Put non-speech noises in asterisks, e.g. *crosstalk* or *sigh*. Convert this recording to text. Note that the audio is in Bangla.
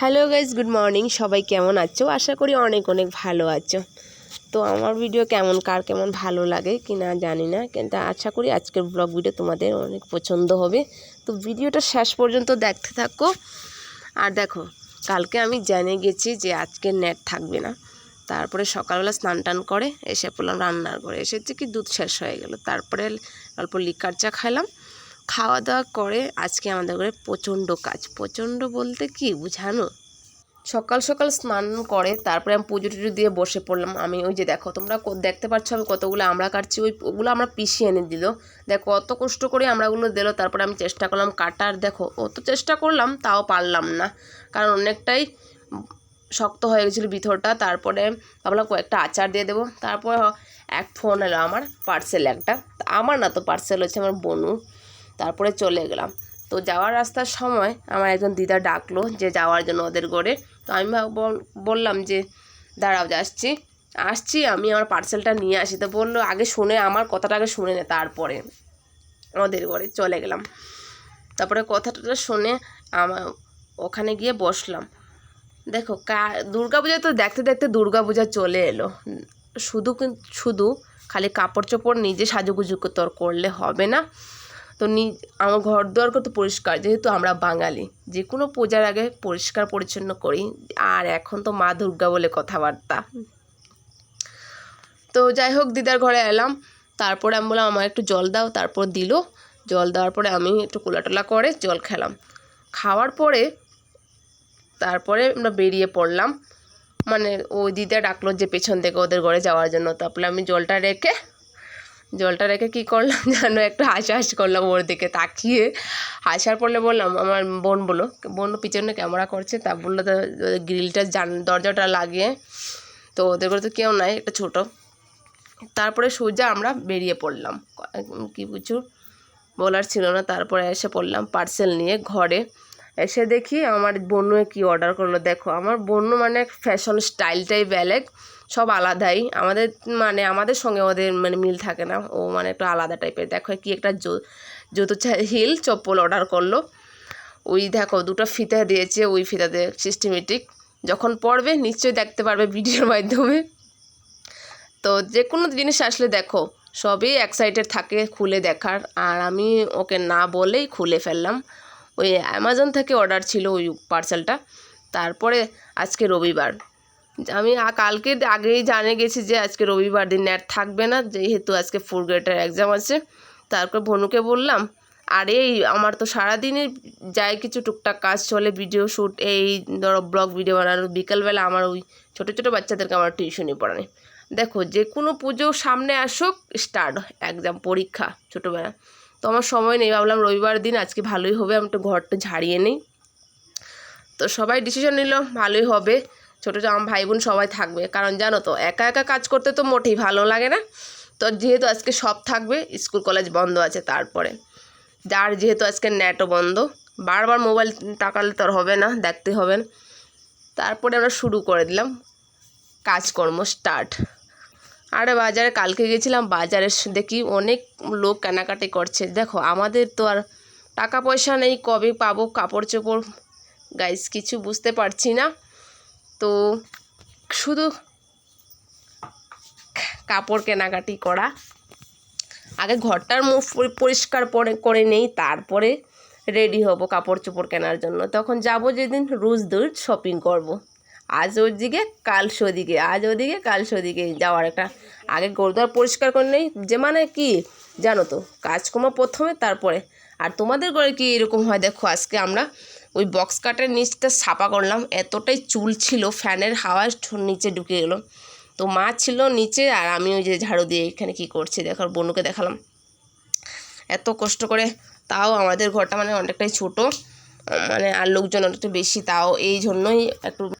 Hello guys good morning. সবাই কেমন আছো? আশা করি অনেক অনেক ভালো আছো। তো আমার ভিডিও কেমন, কার কেমন ভালো লাগে কি না জানি না, কিন্তু আশা করি আজকের ব্লগ ভিডিও তোমাদের অনেক পছন্দ হবে। তো ভিডিওটা শেষ পর্যন্ত দেখতে থাকো। আর দেখো, কালকে আমি জেনে গেছি যে আজকে নেট থাকবে না। তারপরে সকালবেলা স্নান টান করে এসে পড়লাম, রান্নার করে এসেছে কি দুধ শেষ হয়ে গেল। তারপরে অল্প লিকার চা খাইলাম। খাওয়া দাওয়া করে আজকে আমাদের ঘরে প্রচণ্ড কাজ। প্রচণ্ড বলতে কি বুঝানো? সকাল সকাল স্নান করে তারপরে আমি পুজো টুজো দিয়ে বসে পড়লাম। আমি ওই যে দেখো, তোমরা দেখতে পাচ্ছ আমি কতগুলো আমরা কাটছি, ওই ওগুলো আমরা পিষিয়ে এনে দিল। দেখো, অত কষ্ট করে আমরাগুলো দিল, তারপরে আমি চেষ্টা করলাম কাটার। দেখো, অত চেষ্টা করলাম, তাও পারলাম না। কারণ অনেকটাই শক্ত হয়ে গেছিল ভিতরটা। তারপরে ভাবলাম কয়েকটা আচার দিয়ে দেবো। তারপরে এক ফোন এলো আমার, পার্সেল একটা। আমার না তো পার্সেল হচ্ছে আমার বনু। তারপরে চলে গেলাম। তো যাওয়ার রাস্তার সময় আমার একজন দিদা ডাকলো যে যাওয়ার জন্য ওদের গড়ে তো আমি বললাম যে, দাঁড়াও, যাচ্ছি। আসছি, আমি আমার পার্সেলটা নিয়ে আসি। তো বলল, আগে শুনে, আমার কথাটা আগে শুনে নে তারপরে ওদের ঘরে চলে গেলাম। তারপরে কথাটা শুনে আমার ওখানে গিয়ে বসলাম। দেখো, কা দুর্গা পূজা তো দেখতে দেখতে দুর্গা পূজা চলে এলো। শুধু শুধু খালি কাপড় চোপড় নিজে সাজুগুজু তোর করলে হবে না। তো নি, আমার ঘর দুয়ার তো পরিষ্কার, যেহেতু আমরা বাঙালি। যে কোনো পূজার আগে পরিষ্কার পরিচ্ছন্ন করি। আর এখন তো মা দুর্গা বলে কথাবার্তা। তো যাই হোক, দিদার ঘরে এলাম। তারপরে আমি বললাম আমার একটু জল দাও। তারপর দিল। জল দেওয়ার পরে আমি একটু কোলাটোলা করে জল খেলাম। খাওয়ার পরে, তারপরে আমরা বেরিয়ে পড়লাম। মানে ওই দিদা ডাকলো যে পেছন থেকে ওদের ঘরে যাওয়ার জন্য। তারপরে আমি জলটা রেখে জলটা রেখে কী করলাম? *laughs* জানো একটু হাসি হাসি করলাম ওর দিকে তাকিয়ে। হাসার পড়লে বললাম, আমার বোন বলো বোন পিছনে ক্যামেরা করছে। তা বলল, তো গ্রিলটা জান, দরজাটা লাগিয়ে। তো ওদের করে তো কেউ নাই, একটা ছোটো। তারপরে সোজা আমরা বেরিয়ে পড়লাম। কি কিছু বলার ছিল না। তারপরে এসে পড়লাম পার্সেল নিয়ে ঘরে। এসে দেখি আমার বন্য কি অর্ডার করল? দেখো, আমার বন্য মানে ফ্যাশন স্টাইলটাই বেলেগ। সব আলাদাই। আমাদের মানে আমাদের সঙ্গে ওদের মানে মিল থাকে না। ও মানে একটু আলাদা টাইপের দেখো কি একটা জুতো হিল চপ্পল অর্ডার করল। ওই দেখো, দুটো ফিতা দিয়েছে ওই ফিতাতে সিস্টেমেটিক যখন পড়বে, নিশ্চয়ই দেখতে পারবে ভিডিওর মাধ্যমে। তো যে কোনো জিনিস আসলে দেখো, সবই এক্সাইটেড থাকে খুলে দেখার। আর আমি ওকে না বলেই খুলে ফেললাম। ওই অ্যামাজন থেকে অর্ডার ছিল ওই পার্সেলটা তারপরে আজকে রবিবার। আমি কালকে আগেই জানে গেছি যে আজকে রবিবার দিন নেট থাকবে না, যেহেতু আজকে ফোর গ্রেডের এক্সাম আছে। তারপর ভনুকে বললাম, আরে, এই আমার তো সারাদিনই যাই কিছু টুকটাক কাজ চলে ভিডিও শ্যুট এই ধরো ব্লগ ভিডিও বানানো, বিকালবেলা আমার ওই ছোটো ছোটো বাচ্চাদেরকে আমার টিউশনি পড়ানো। দেখো, যে কোনো পুজো সামনে আসুক স্টার্ট এক্সাম পরীক্ষা, ছোটোবেলা। তো আমার সময় নেই, ভাবলাম রবিবার দিন, আজকে ভালোই হবে, আমি একটু ঘরটা ঝাড়িয়ে নিই। তো সবাই ডিসিশন নিল, ভালোই হবে। ছোটো ছোটো আমার ভাই বোন সবাই থাকবে। কারণ জানো তো, একা একা কাজ করতে তো মোটেই ভালো লাগে না। তো যেহেতু আজকে সব থাকবে, স্কুল কলেজ বন্ধ আছে তারপরে। যার যেহেতু আজকে নেটও বন্ধ, বারবার মোবাইল টাকালে তো আর হবে না, দেখতে হবে না। তারপরে আমরা শুরু করে দিলাম, কাজকর্ম স্টার্ট আরে বাজারে কালকে গেছিলাম, বাজারে দেখি অনেক লোক কেনাকাটি করছে। দেখো, আমাদের তো আর টাকা পয়সা নেই, কবে পাবো, কাপড় চোপড়? গাইস কিছু বুঝতে পারছি না। তো শুধু কাপড় কেনাকাটি করা। আগে ঘরটার মুখ পরিষ্কার পরে, করে নেই, তারপরে রেডি হব কাপড় চোপড় কেনার জন্য। তখন যাব যেদিন রোজ দৌড় শপিং করব। আজ ওদিকে কাল সেদিকে, আজ ওদিকে কাল সেদিকে যাওয়ার একটা। আগে গোরদুয়ার পরিষ্কার করে নেই, যে মানে কি জানো তো, কাজকর্ম প্রথমে, তারপরে। আর তোমাদের ঘরে কি এরকম হয় দেখো, আজকে আমরা ওই বক্স কাটের নিচটা ছাপা করলাম। এতটাই চুল ছিল, ফ্যানের হাওয়ায় ঠো- নিচে ঢুকে গেলো। তো মা ছিল নিচে আর আমি ওই যে ঝাড়ু দিয়ে এখানে কি করছি দেখো, আর বনুকে দেখালাম। এত কষ্ট করে তাও আমাদের ঘরটা মানে অনেকটাই ছোট। মানে আর লোকজন অনেকটা বেশি, তাও এই জন্যই একটু